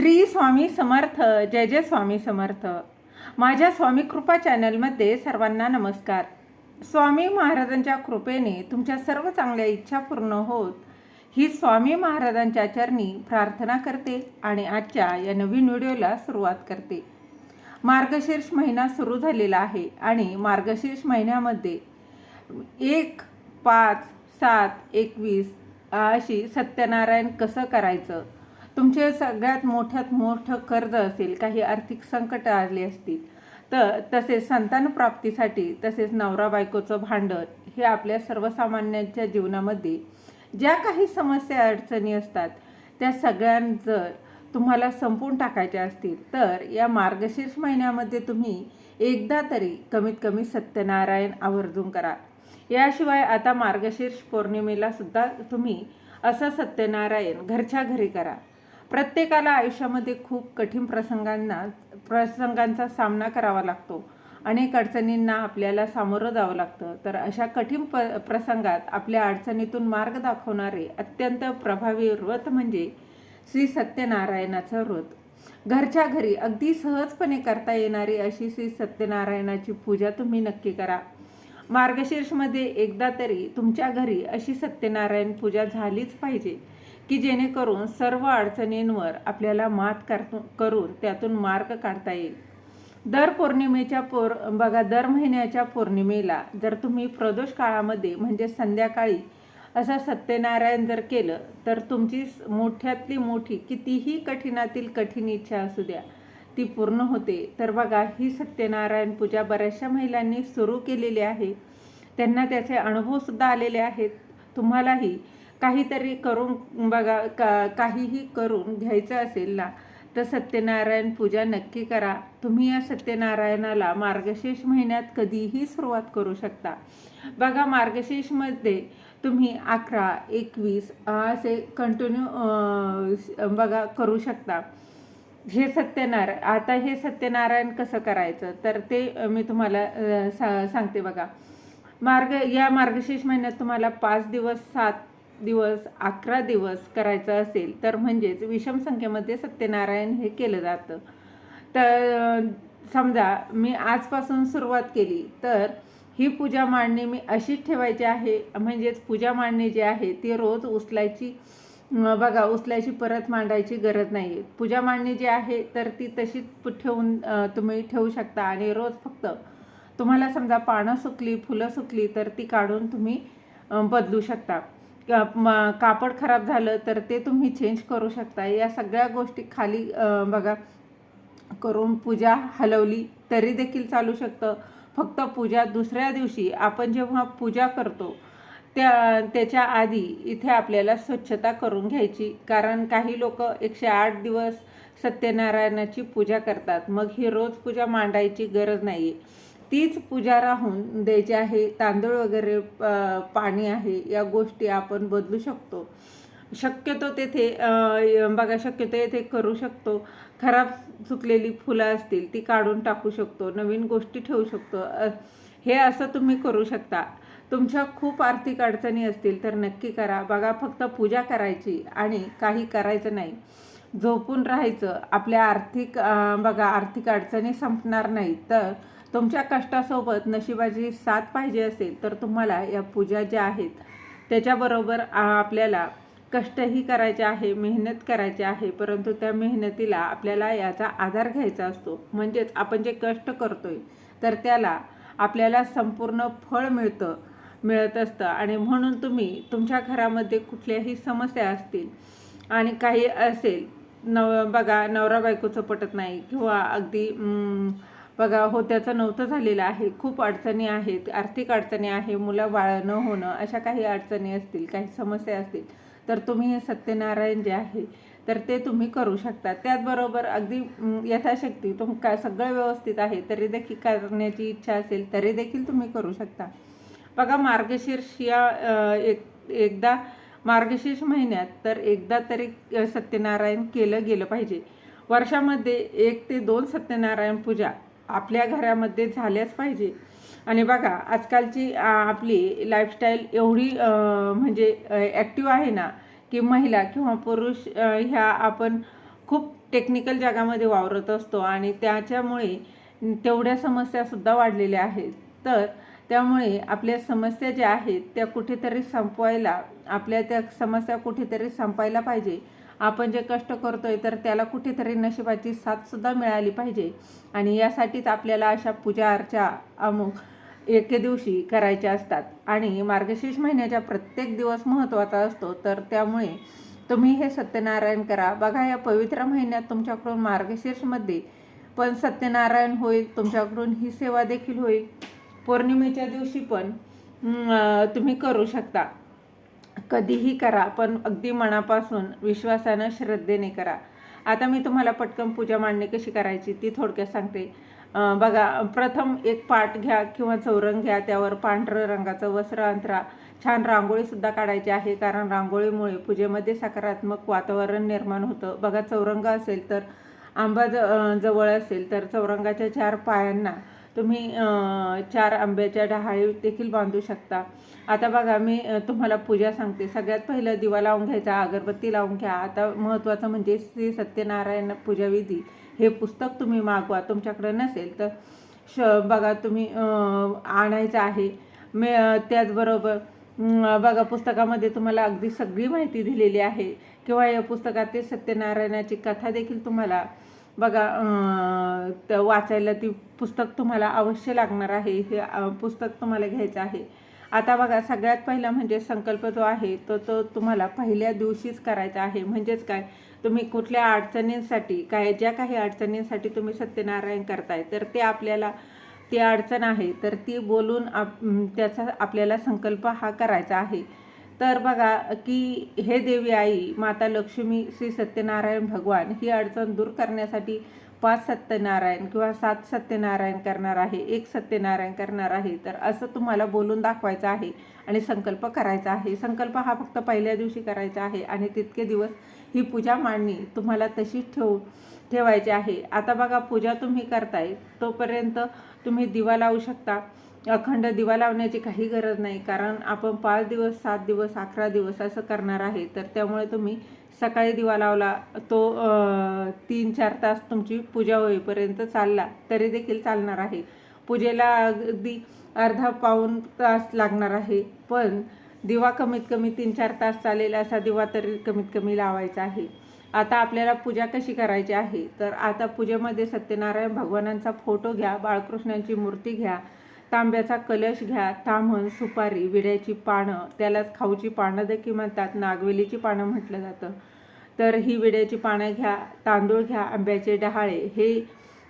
श्री स्वामी समर्थ जय जय स्वामी समर्थ. माझ्या स्वामी कृपा चॅनलमध्ये सर्वांना नमस्कार. स्वामी महाराजांच्या कृपेने तुमच्या सर्व चांगल्या इच्छा पूर्ण होत ही स्वामी महाराजांच्या चरणी प्रार्थना करते आणि आजच्या या नवीन व्हिडिओला सुरुवात करते. मार्गशीर्ष महिना सुरू झालेला आहे आणि मार्गशीर्ष महिन्यामध्ये एक पाच सात एकवीस अशी सत्यनारायण कसं करायचं? तुमचे सगळ्यात मोठ्यात मोठं कर्ज असेल काही आर्थिक संकट आली असतील तर तसेच संतानप्राप्तीसाठी तसेच नवरा बायकोचं भांडण हे आपल्या सर्वसामान्यांच्या जीवनामध्ये ज्या काही समस्या अडचणी असतात त्या सगळ्या जर तुम्हाला संपून टाकायच्या असतील तर या मार्गशीर्ष महिन्यामध्ये तुम्ही एकदा तरी कमीत कमी सत्यनारायण आवर्जून करा. याशिवाय आता मार्गशीर्ष पौर्णिमेला सुद्धा तुम्ही असं सत्यनारायण घरच्या घरी करा. प्रत्येकाला आयुष्यामध्ये खूप कठीण प्रसंगांना प्रसंगांचा सामना करावा लागतो. अनेक अडचणींना आपल्याला सामोरं जावं लागतं. तर अशा कठीण प प्रसंगात आपल्या अडचणीतून मार्ग दाखवणारे अत्यंत प्रभावी व्रत म्हणजे श्री सत्यनारायणाचं व्रत. घरच्या घरी अगदी सहजपणे करता येणारी अशी श्री सत्यनारायणाची पूजा तुम्ही नक्की करा. मार्गशीर्षमध्ये एकदा तरी तुमच्या घरी अशी सत्यनारायण पूजा झालीच पाहिजे. की जेणेकरून सर्व अडचणींवर आपल्याला मात कर करून त्यातून मार्ग काढता येईल. दर पौर्णिमेच्या पौर बघा दर महिन्याच्या पौर्णिमेला जर तुम्ही प्रदोष काळामध्ये म्हणजे संध्याकाळी असं सत्यनारायण जर केलं तर तुमची मोठ्यातली मोठी कितीही कठीणातील कठीण इच्छा असू द्या ती पूर्ण होते. तर बघा ही सत्यनारायण पूजा बऱ्याचशा महिलांनी सुरू केलेली आहे. त्यांना त्याचे अनुभवसुद्धा आलेले आहेत. तुम्हालाही काहीतरी करून बघा का काहीही करून घ्यायचं असेल ना तर सत्यनारायण पूजा नक्की करा. तुम्ही या सत्यनारायणाला मार्गशीर्ष महिन्यात कधीही सुरुवात करू शकता. बघा मार्गशीर्षमध्ये तुम्ही अकरा एकवीस असे कंटिन्यू बघा करू शकता. हे सत्यनारायण आता हे सत्यनारायण कसं करायचं? तर ते मी तुम्हाला सा सांगते बघा. मार्ग या मार्गशीर्ष महिन्यात तुम्हाला पाच दिवस सात दिवस अकरा दिवस करायचं असेल तर म्हणजेच विषम संख्येमध्ये सत्यनारायण हे केलं जातं. तर समजा मी आजपासून सुरुवात केली तर ही पूजा मांडणी मी अशीच ठेवायची आहे म्हणजेच पूजा मांडणी जी आहे ती रोज उचलायची बघा उचलायची परत मांडायची गरज नाही पूजा मांडणी जी आहे तर ती तशीच ठेवून तुम्ही ठेवू शकता आणि रोज फक्त तुम्हाला समजा पानं सुकली फुलं सुकली तर ती काढून तुम्ही बदलू शकता. कापड खराब झालं तर ते तुम्ही चेंज करू शकता. या सगळ्या गोष्टी खाली बघा करून पूजा हलवली तरी देखील चालू शकतं. फक्त पूजा दुसऱ्या दिवशी आपण जेव्हा पूजा करतो त्या त्याच्या आधी इथे आपल्याला स्वच्छता करून घ्यायची. कारण काही लोक एकशे आठ दिवस सत्यनारायणाची पूजा करतात. मग ही रोज पूजा मांडायची गरज नाही आहे तीच पूजा राहून द्यायची आहे. तांदूळ वगैरे पाणी आहे या गोष्टी आपण बदलू शकतो. शक्यतो तेथे बघा शक्यतो येथे करू शकतो. खराब चुकलेली फुलं असतील ती काढून टाकू शकतो नवीन गोष्टी ठेवू शकतो. हे असं तुम्ही करू शकता. तुमच्या खूप आर्थिक अडचणी असतील तर नक्की करा. बघा फक्त पूजा करायची आणि काही करायचं नाही. झोपून राहायचं. आपल्या आर्थिक बघा आर्थिक अडचणी संपणार नाही. तर तुमच्या कष्टासोबत नशिबाची साथ पाहिजे असेल तर तुम्हाला या पूजा ज्या आहेत त्याच्याबरोबर आपल्याला कष्टही करायचे आहे मेहनत करायची आहे परंतु त्या मेहनतीला आपल्याला याचा आधार घ्यायचा असतो. म्हणजेच आपण जे कष्ट करतोय तर त्याला आपल्याला संपूर्ण फळ मिळतं मिळत असतं. आणि म्हणून तुम्ही तुमच्या घरामध्ये कुठल्याही समस्या असतील आणि काही असेल नव बघा नवरा बायकोचं पटत नाही किंवा अगदी बघा होत्याचं नव्हतं झालेलं आहे. खूप अडचणी आहेत. आर्थिक अडचणी आहे मुलं बाळ न होणं अशा काही अडचणी असतील काही समस्या असतील तर तुम्ही हे सत्यनारायण जे आहे तर ते तुम्ही करू शकता. त्याचबरोबर अगदी यथाशक्ती तुम का सगळं व्यवस्थित आहे तरी देखील करण्याची इच्छा असेल तरी देखील तुम्ही करू शकता. बघा मार्गशीर्ष या एक एकदा मार्गशीर्ष महिन्यात तर एकदा तरी सत्यनारायण केलं गेलं पाहिजे. वर्षामध्ये एक ते दोन सत्यनारायण पूजा आपल्या घरामध्ये झाल्याच पाहिजे. आणि बघा आजकालची आपली लाईफस्टाईल एवढी म्हणजे ॲक्टिव्ह आहे ना की महिला किंवा पुरुष ह्या आपण खूप टेक्निकल जगामध्ये वावरत असतो आणि त्याच्यामुळे तेवढ्या समस्यासुद्धा वाढलेल्या आहेत. तर त्यामुळे आपल्या समस्या ज्या आहेत त्या कुठेतरी संपवायला आपल्या त्या समस्या कुठेतरी संपायला पाहिजे. आपण जे कष्ट करतोय तर त्याला कुठेतरी नशिबाची साथसुद्धा मिळाली पाहिजे. आणि यासाठीच आपल्याला अशा पूजा अर्चा अमुक एके दिवशी करायच्या असतात. आणि मार्गशीर्ष महिन्याचा प्रत्येक दिवस महत्त्वाचा असतो. तर त्यामुळे तुम्ही हे सत्यनारायण करा. बघा या पवित्र महिन्यात तुमच्याकडून मार्गशीर्षमध्ये पण सत्यनारायण होईल तुमच्याकडून ही सेवा देखील होईल. पौर्णिमेच्या दिवशी पण तुम्ही करू शकता. कधीही करा पण अगदी मनापासून विश्वासानं श्रद्धेने करा. आता मी तुम्हाला पटकन पूजा मांडणी कशी करायची ती थोडक्यात सांगते. बघा प्रथम एक पाट घ्या किंवा चौरंग घ्या त्यावर पांढरं रंगाचं वस्त्र अंतरा. छान रांगोळीसुद्धा काढायची आहे कारण रांगोळीमुळे पूजेमध्ये सकारात्मक वातावरण निर्माण होतं. बघा चौरंग असेल तर आंबा ज जवळ असेल तर चौरंगाच्या चार पायांना तुम्ही चार आंब्याच्या डहाळी देखील बांधू शकता. आता बघा मी तुम्हाला पूजा सांगते. सगळ्यात पहिलं दिवा लावून घ्यायचा अगरबत्ती लावून घ्या. आता महत्त्वाचं म्हणजे श्री सत्यनारायण पूजाविधी. हे पुस्तक तुम्ही मागवा. तुमच्याकडे नसेल तर श बघा तुम्ही आणायचं आहे. मे त्याचबरोबर बघा पुस्तकामध्ये तुम्हाला अगदी सगळी माहिती दिलेली आहे. किंवा या पुस्तकात सत्यनारायणाची कथा देखील तुम्हाला बघा त वाचायला ती पुस्तक तुम्हाला अवश्य लागणार आहे हे पुस्तक तुम्हाला घ्यायचं आहे. आता बघा सगळ्यात पहिला म्हणजे संकल्प जो आहे तो तो तुम्हाला पहिल्या दिवशीच करायचा आहे. म्हणजेच काय? तुम्ही कुठल्या अडचणींसाठी काय ज्या काही अडचणींसाठी तुम्ही सत्यनारायण करताय तर ते आपल्याला ती अडचण आहे तर ती बोलून आप त्याचा आपल्याला संकल्प हा करायचा आहे. तर बघा की हे देवी आई माता लक्ष्मी श्री सत्यनारायण भगवान ही अडचण दूर करण्यासाठी पाच सत्यनारायण किंवा सात सत्यनारायण करणार आहे एक सत्यनारायण करणार आहे तर असं तुम्हाला बोलून दाखवायचं आहे आणि संकल्प करायचा आहे. संकल्प हा फक्त पहिल्या दिवशी करायचा आहे आणि तितके दिवस ही पूजा मांडणी तुम्हाला तशीच ठेवू ठेवायची आहे. आता बघा पूजा तुम्ही करताय तोपर्यंत तुम्ही दिवा लावू शकता. अखंड दिवा लावण्याची काही गरज नाही कारण आपण पाच दिवस सात दिवस अकरा दिवस असं करणार आहे. तर त्यामुळे तुम्ही सकाळी दिवा लावला तो तीन चार तास तुमची पूजा होईपर्यंत चालला तरी देखील चालणार आहे. पूजेला अगदी अर्धा पाऊण तास लागणार आहे पण दिवा कमीत कमी तीन चार तास चालेल असा दिवा तरी कमीत कमी लावायचा आहे. आता आपल्याला पूजा कशी करायची आहे? तर आता पूजेमध्ये सत्यनारायण भगवानांचा फोटो घ्या बाळकृष्णांची मूर्ती घ्या तांब्याचा कलश घ्या ताम्हण सुपारी विड्याची पानं त्यालाच खाऊची पानं देखील म्हणतात. नागवेलीची पानं म्हटलं जातं. तर ही विड्याची पानं घ्या तांदूळ घ्या आंब्याचे डहाळे. हे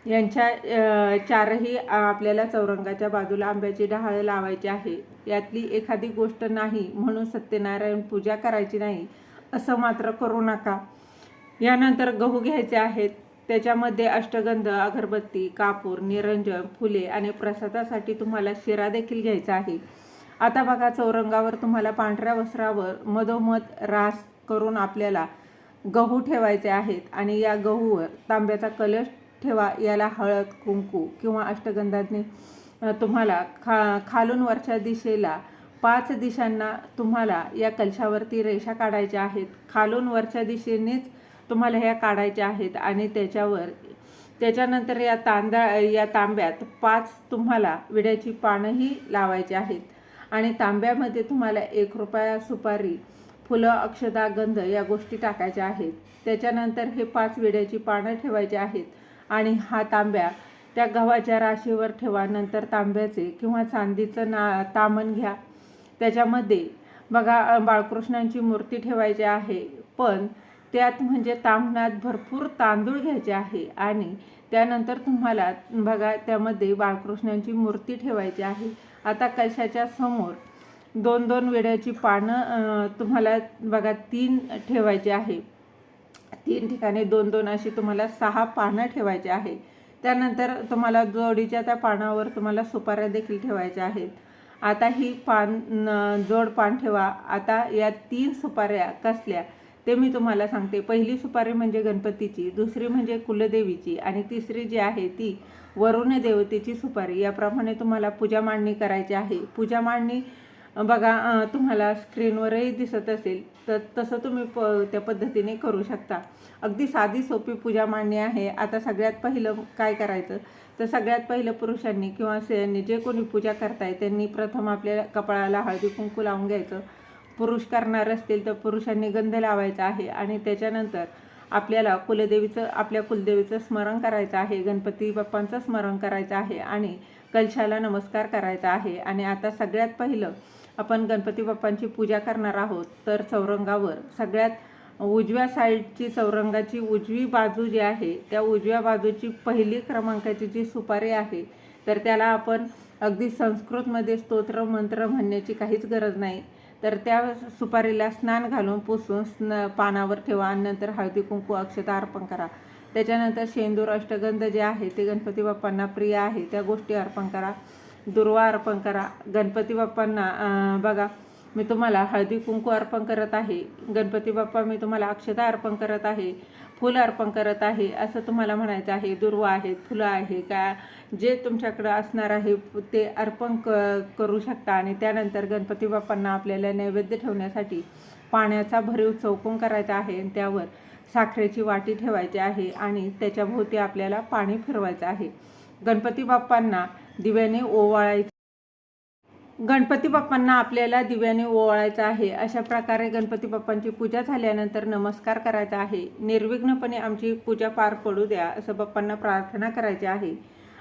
यांच्या चारही आपल्याला चौरंगाच्या बाजूला आंब्याची डहाळे लावायची आहे. यातली एखादी गोष्ट नाही म्हणून सत्यनारायण पूजा करायची नाही असं मात्र करू नका. यानंतर गहू घ्यायचे आहेत. त्याच्यामध्ये अष्टगंध अगरबत्ती कापूर निरंजन फुले आणि प्रसादासाठी तुम्हाला शिरा देखील घ्यायचा आहे. आता बघा चौरंगावर तुम्हाला पांढऱ्या वस्त्रावर मधोमध रास करून आपल्याला गहू ठेवायचे आहेत आणि या गहूवर तांब्याचा कलश ठेवा याला हळद कुंकू किंवा अष्टगंधाने तुम्हाला खा खालून वरच्या दिशेला पाच दिशांना तुम्हाला या कलशावरती रेषा काढायच्या आहेत. खालून वरच्या दिशेनेच तुम्हाला ह्या काढायच्या आहेत आणि त्याच्यावर त्याच्यानंतर या तांदळ या तांब्यात पाच तुम्हाला विड्याची पानंही लावायची आहेत. आणि तांब्यामध्ये तुम्हाला एक रुपया सुपारी फुलं अक्षदा गंध या गोष्टी टाकायच्या आहेत. त्याच्यानंतर हे पाच विड्याची पानं ठेवायची आहेत. आणि हा तांब्या त्या गव्हाच्या राशीवर ठेवा नंतर तांब्याचे किंवा चांदीचं ना तामण घ्या. त्याच्यामध्ये बघा बाळकृष्णांची मूर्ती ठेवायची आहे पण त्यात म्हणजे तांबणात भरपूर तांदूळ घ्यायचे आहे आणि त्यानंतर तुम्हाला बघा त्यामध्ये बाळकृष्णांची मूर्ती ठेवायची आहे. आता कलशाच्या समोर दोन दोन वेड्याची पानं तुम्हाला बघा तीन ठेवायची आहे. तीन ठिकाणी दोन दोन अशी तुम्हाला सहा पानं ठेवायची आहे. त्यानंतर तुम्हाला जोडीच्या त्या पानावर तुम्हाला सुपाऱ्या देखील ठेवायच्या आहेत. आता ही पान जोड पान ठेवा. आता या तीन सुपाऱ्या कसल्या? ते मी तुम्हाला सांगते. पहिली सुपारी म्हणजे गणपतीची दुसरी म्हणजे कुलदेवीची आणि तिसरी जी आहे ती वरुण देवतेची सुपारी. याप्रमाणे तुम्हाला पूजा मांडणी करायची आहे. पूजा मांडणी बघा तुम्हाला स्क्रीनवरही दिसत असेल तर तसं तुम्ही प त्या पद्धतीने करू शकता. अगदी साधी सोपी पूजा मांडणी आहे. आता सगळ्यात पहिलं काय करायचं? तर सगळ्यात पहिलं पुरुषांनी किंवा स्त्रियांनी जे कोणी पूजा करताय त्यांनी प्रथम आपल्या कपाळाला हळदी कुंकू लावून घ्यायचं. पुरुष करणार असतील तर पुरुषांनी गंध लावायचा आहे. आणि त्याच्यानंतर आपल्याला कुलदेवीचं आपल्या कुलदेवीचं स्मरण करायचं आहे. गणपती बाप्पांचं स्मरण करायचं आहे. आणि कलशाला नमस्कार करायचा आहे. आणि आता सगळ्यात पहिलं आपण गणपती बाप्पांची पूजा करणार आहोत. तर चौरंगावर सगळ्यात उजव्या साईडची चौरंगाची उजवी बाजू जी आहे त्या उजव्या बाजूची पहिली क्रमांकाची जी सुपारी आहे तर त्याला आपण अगदी संस्कृतमध्ये स्तोत्र मंत्र म्हणण्याची काहीच गरज नाही. तर त्या सुपारीला स्नान घालून पुसून स्न पानावर ठेवा. आणि नंतर हळदी कुंकू अक्षता अर्पण करा. त्याच्यानंतर शेंदूर अष्टगंध जे आहे ते गणपती बाप्पांना प्रिय आहे. त्या गोष्टी अर्पण करा. दुर्वा अर्पण करा. गणपती बाप्पांना बघा मी तुम्हाला हळदी कुंकू अर्पण करत आहे. गणपती बाप्पा मी तुम्हाला अक्षता अर्पण करत आहे. फुल अर्पण करत आहे. असं तुम्हाला म्हणायचं आहे. दुर्वा आहेत फुलं आहे का? जे तुमच्याकडं असणार आहे ते अर्पण क करू शकता. आणि त्यानंतर गणपती बाप्पांना आपल्याला नैवेद्य ठेवण्यासाठी पाण्याचा भरीव चौकून करायचा आहे आणि त्यावर साखरेची वाटी ठेवायची आहे आणि त्याच्याभोवती आपल्याला पाणी फिरवायचं आहे. गणपती बाप्पांना दिव्याने ओवाळायचं गणपती बाप्पांना आपल्याला दिव्याने ओवाळायचं आहे. अशा प्रकारे गणपती बाप्पांची पूजा झाल्यानंतर नमस्कार करायचा आहे. निर्विघ्नपणे आमची पूजा पार पडू द्या असं बाप्पांना प्रार्थना करायची आहे.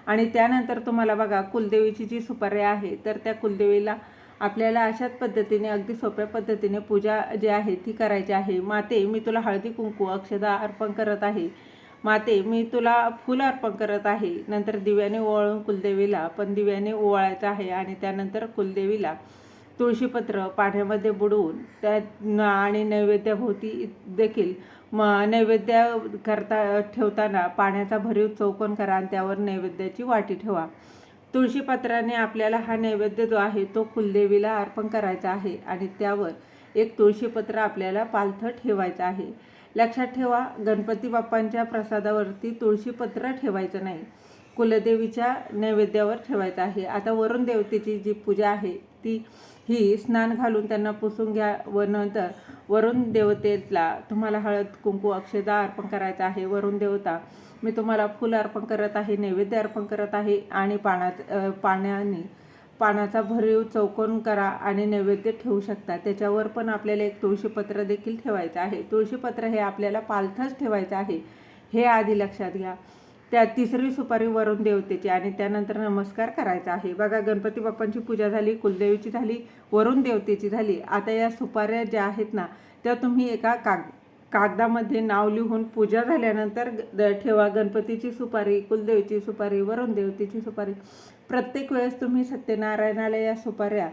आणि त्यानंतर तुम्हाला बघा कुलदेवीची जी सुपारी आहे तर त्या कुलदेवीला आपल्याला अशाच पद्धतीने अगदी सोप्या पद्धतीने पूजा जी आहे ती करायची आहे. माते मी तुला हळदी कुंकू अक्षदा अर्पण करत आहे. माते मी तुला फुल अर्पण करत आहे. नंतर दिव्याने ओवाळून कुलदेवीला पण दिव्याने ओवाळायचं आहे आणि त्यानंतर कुलदेवीला तुळशीपत्र पाण्यामध्ये बुडवून त्या आणि नैवेद्याभोवती देखील म नैवेद्य करता ठेवताना पाण्याचा भरीव चौकोन करा आणि त्यावर नैवेद्याची वाटी ठेवा. तुळशीपत्राने आपल्याला हा नैवेद्य जो आहे तो कुलदेवीला अर्पण करायचा आहे आणि त्यावर एक तुळशीपत्र आपल्याला पालथं ठेवायचं आहे. लक्षात ठेवा गणपती बाप्पांच्या प्रसादावरती तुळशीपत्र ठेवायचं नाही. कुलदेवीच्या नैवेद्यावर ठेवायचं आहे. आता वरुण देवतेची जी पूजा आहे ती ही स्नान घालून त्यांना पुसून घ्या व नंतर वरुण देवतेला तुम्हाला हळद कुंकू अक्षदा अर्पण करायचं आहे. वरुण देवता मी तुम्हाला फुल अर्पण करत आहे नैवेद्य अर्पण करत आहे आणि पाण्यात पाण्याने पानाचा भरीव चौकोन करा आणि नैवेद्य ठेवू शकता. त्याच्यावर पण आपल्याला एक तुळशीपत्र देखील ठेवायचं आहे. तुळशीपत्र हे आपल्याला पालथंच ठेवायचं आहे. हे आधी लक्षात घ्या. त्या तिसरी सुपारी वरून देवतेची आणि त्यानंतर नमस्कार करायचा आहे. बघा गणपती बाप्पांची पूजा झाली कुलदेवीची झाली वरून देवतेची झाली. आता या सुपाऱ्या ज्या आहेत ना त्या तुम्ही एका काग कागदामध्ये नाव लिहून पूजा झाल्यानंतर ठेवा. गणपतीची सुपारी कुलदेवीची सुपारी वरून देवतेची सुपारी. प्रत्येक वेळेस तुम्ही सत्यनारायणाला या सुपाऱ्या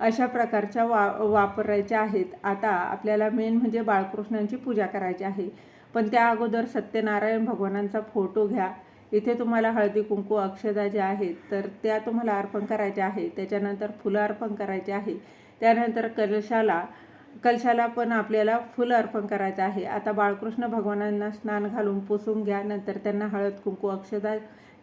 अशा प्रकारच्या वा वापरायच्या आहेत. आता आपल्याला मेन म्हणजे बाळकृष्णांची पूजा करायची आहे. पण त्या अगोदर सत्यनारायण भगवानांचा फोटो घ्या. इथे तुम्हाला हळदी कुंकू अक्षदा ज्या आहेत तर त्या तुम्हाला अर्पण करायच्या आहे त्याच्यानंतर फुलं अर्पण करायचे आहे. त्यानंतर कलशाला कलशाला पण आपल्याला फुलं अर्पण करायचं आहे. आता बाळकृष्ण भगवानांना स्नान घालून पुसून घ्या. नंतर त्यांना हळद कुंकू अक्षदा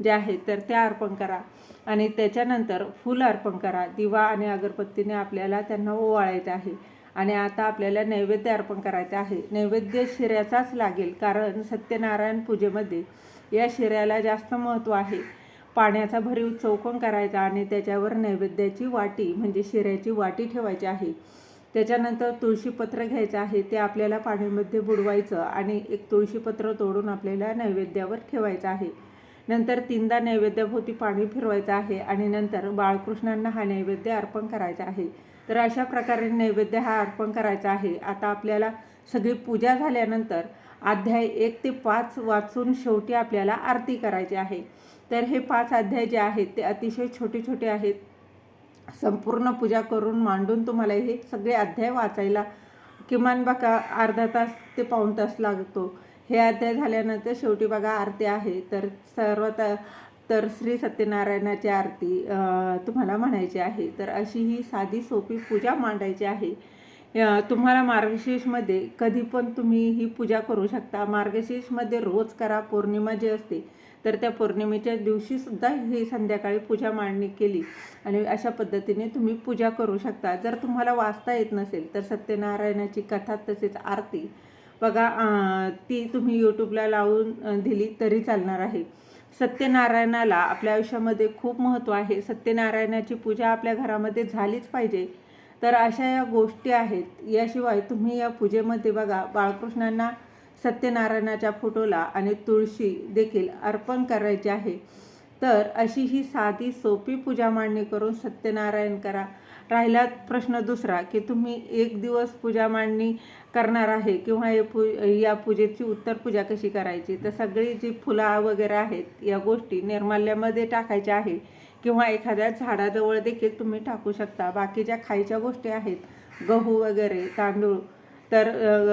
जे आहेत तर त्या अर्पण करा. आणि त्याच्यानंतर फूल अर्पण करा. दिवा आणि अगरबत्तीने आपल्याला त्यांना ओवाळायचं आहे. आणि आता आपल्याला नैवेद्य अर्पण करायचं आहे. नैवेद्य शिऱ्याचाच लागेल कारण सत्यनारायण पूजेमध्ये या शिऱ्याला जास्त महत्त्व आहे. पाण्याचा भरीव चौकोन करायचा आणि त्याच्यावर नैवेद्याची वाटी म्हणजे शिऱ्याची वाटी ठेवायची आहे. त्याच्यानंतर तुळशीपत्र घ्यायचं आहे. ते आपल्याला पाण्यामध्ये बुडवायचं आणि एक तुळशीपत्र तोडून आपल्याला नैवेद्यावर ठेवायचं आहे. नंतर तीनदा नैवेद्याभोवती पाणी फिरवायचं आहे आणि नंतर बाळकृष्णांना हा नैवेद्य अर्पण करायचा आहे. तर अशा प्रकारे नैवेद्य हा अर्पण करायचा आहे. आता आपल्याला सगळी पूजा झाल्यानंतर अध्याय एक ते पाच वाचून शेवटी आपल्याला आरती करायची आहे. तर हे पाच अध्याय जे आहेत ते अतिशय छोटे छोटे आहेत. संपूर्ण पूजा करून मांडून तुम्हाला हे सगळे अध्याय वाचायला किमान बघा अर्धा तास ते पाऊण तास लागतो. हे अध्याय झाल्यानंतर शेवटी बघा आरती आहे. तर सर्वात तर श्री सत्यनारायणाची आरती तुम्हाला म्हणायची आहे. तर अशी ही साधी सोपी पूजा मांडायची आहे. तुम्हाला मार्गशीर्षमध्ये कधी पण तुम्ही ही पूजा करू शकता. मार्गशीर्षमध्ये रोज करा पौर्णिमा जी असते तर त्या पौर्णिमेच्या दिवशीसुद्धा ही संध्याकाळी पूजा मांडणी केली. आणि अशा पद्धतीने तुम्ही पूजा करू शकता. जर तुम्हाला वाचता येत नसेल तर सत्यनारायणाची कथा तसेच आरती बघा ती तुम्ही यूट्यूबला लावून दिली तरी चालणार आहे. सत्यनारायणाला आपल्या आयुष्यामध्ये खूप महत्त्व आहे. सत्यनारायणाची पूजा आपल्या घरामध्ये झालीच पाहिजे. तर अशा या गोष्टी आहेत. याशिवाय तुम्ही या पूजेमध्ये बघा बाळकृष्णांना सत्यनारायणाच्या फोटोला आणि तुळशी देखील अर्पण करायची आहे. तर अशी ही साधी सोपी पूजा मांडणी करून सत्यनारायण करा. राहिला प्रश्न दुसरा की तुम्ही एक दिवस पूजा मांडणी करणार आहे किंवा हे पू या पूजेची उत्तर पूजा कशी करायची? तर सगळी जी फुलं वगैरे आहेत या गोष्टी निर्माल्यामध्ये टाकायच्या आहे. किंवा एखाद्या झाडाजवळ देखील तुम्ही टाकू शकता. बाकीच्या खायच्या गोष्टी आहेत गहू वगैरे तांदूळ तर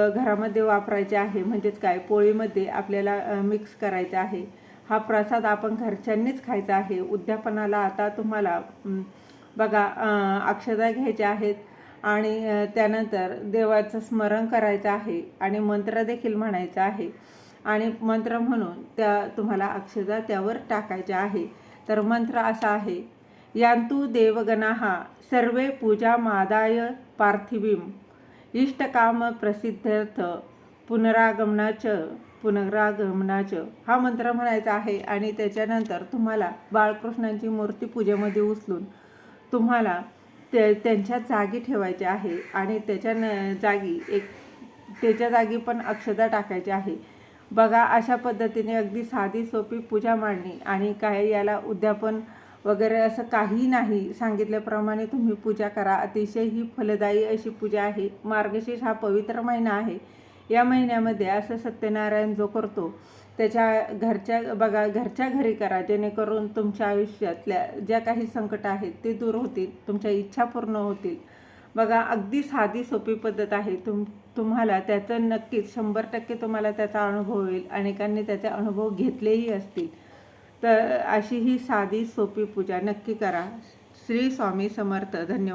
घरामध्ये वापरायचे आहे. म्हणजेच काय? पोळीमध्ये आपल्याला मिक्स करायचं आहे. हा प्रसाद आपण घरच्यांनीच खायचा आहे. उद्यापनाला आता तुम्हाला बघा अ, अक्षता घ्यायच्या आहेत आणि त्यानंतर देवाचं स्मरण करायचं आहे आणि मंत्र देखील म्हणायचा आहे. आणि मंत्र म्हणून त्या तुम्हाला अक्षता त्यावर टाकायच्या आहे. तर मंत्र असा आहे यान्तु देवगणाः सर्वे पूजा मादाय पार्थिवीम। इष्टकाम प्रसिद्धार्थ पुनरागमनाच पुनरागमनाच. हा मंत्र म्हणायचा आहे आणि त्याच्यानंतर तुम्हाला बाळकृष्णांची मूर्ती पूजेमध्ये उचलून तुम्हाला ते त्यांच्या जागी ठेवायचे आहे आणि त्याच्या न जागी एक त्याच्या जागी पण अक्षता टाकायची आहे. बघा अशा पद्धतीने अगदी साधी सोपी पूजा मांडणी आणि काय याला उद्यापन वगैरे असं काही नाही सांगितल्याप्रमाणे तुम्ही पूजा करा. अतिशय ही फलदायी अशी पूजा आहे. मार्गशीर्ष हा पवित्र महिना आहे. या महिन्यामध्ये असं सत्यनारायण जो करतो त्याच्या घरच्या बघा घरच्या घरी करा जेणेकरून तुमच्या आयुष्यातल्या ज्या काही संकट आहेत ते दूर होतील तुमच्या इच्छा पूर्ण होतील. बघा अगदी साधी सोपी पद्धत आहे. तुम तुम्हाला त्याचं नक्कीच शंभर टक्के तुम्हाला त्याचा अनुभव होईल अनेकांनी त्याचे अनुभव घेतलेही असतील. तर अशी ही साधी सोपी पूजा नक्की करा. श्री स्वामी समर्थ. धन्यवाद.